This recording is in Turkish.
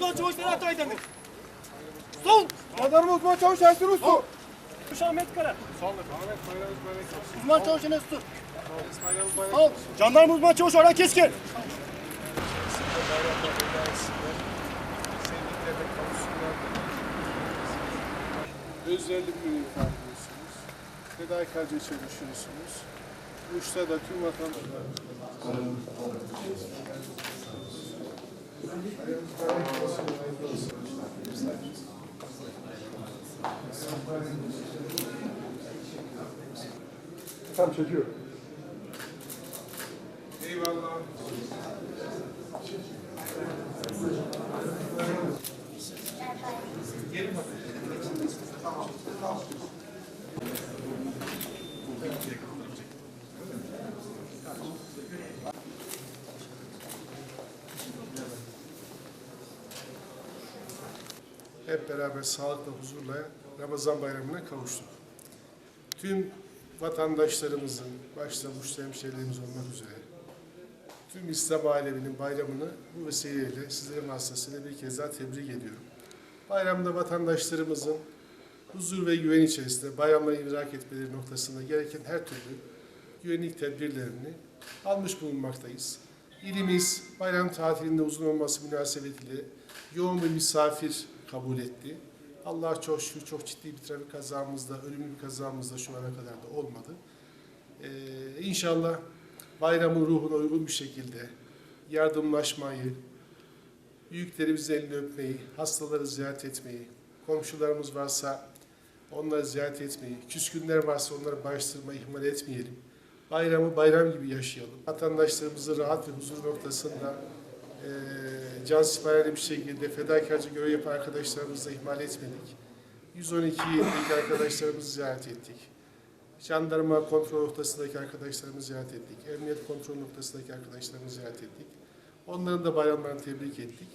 uzman çavuş Serhat Aydemir. Sol. Jandarma uzman çavuş Ersin Uslu. Kuş Ahmet Kara. Uzman çavuş Enes Tut. Sol. Jandarma uzman çavuş Orhan Keskin. Bir ürün farkındasınız. Fedakarca çalışıyorsunuz. İşte da tüm vatandaşlar. Tam çekiyor. Eyvallah. Hep beraber sağlıkla, huzurla Ramazan bayramına kavuştuk. Tüm vatandaşlarımızın, başta Muşlu hemşehrilerimiz olmak üzere, tüm İslam aleminin bayramını bu vesileyle sizlerin vasıtasıyla bir kez daha tebrik ediyorum. Bayramda vatandaşlarımızın huzur ve güven içerisinde bayramları idrak etmeleri noktasında gereken her türlü güvenlik tedbirlerini almış bulunmaktayız. İlimiz bayram tatilinde uzun olması münasebetiyle yoğun bir misafir kabul etti. Allah çok şükür çok ciddi bir trafik kazamızda, ölümlü bir kazamızda şu ana kadar da olmadı. Ee, inşallah bayramın ruhuna uygun bir şekilde yardımlaşmayı, büyüklerimizin elini öpmeyi, hastaları ziyaret etmeyi, komşularımız varsa onları ziyaret etmeyi, küskünler varsa onları bağıştırmayı ihmal etmeyelim. Bayramı bayram gibi yaşayalım. Vatandaşlarımızı rahat ve huzur noktasında eee can siparişli bir şekilde fedakarca görev yapan arkadaşlarımızı da ihmal etmedik. 112'deki arkadaşlarımızı ziyaret ettik. Jandarma kontrol noktasındaki arkadaşlarımızı ziyaret ettik. Emniyet kontrol noktasındaki arkadaşlarımızı ziyaret ettik. Onların da bayramlarını tebrik ettik.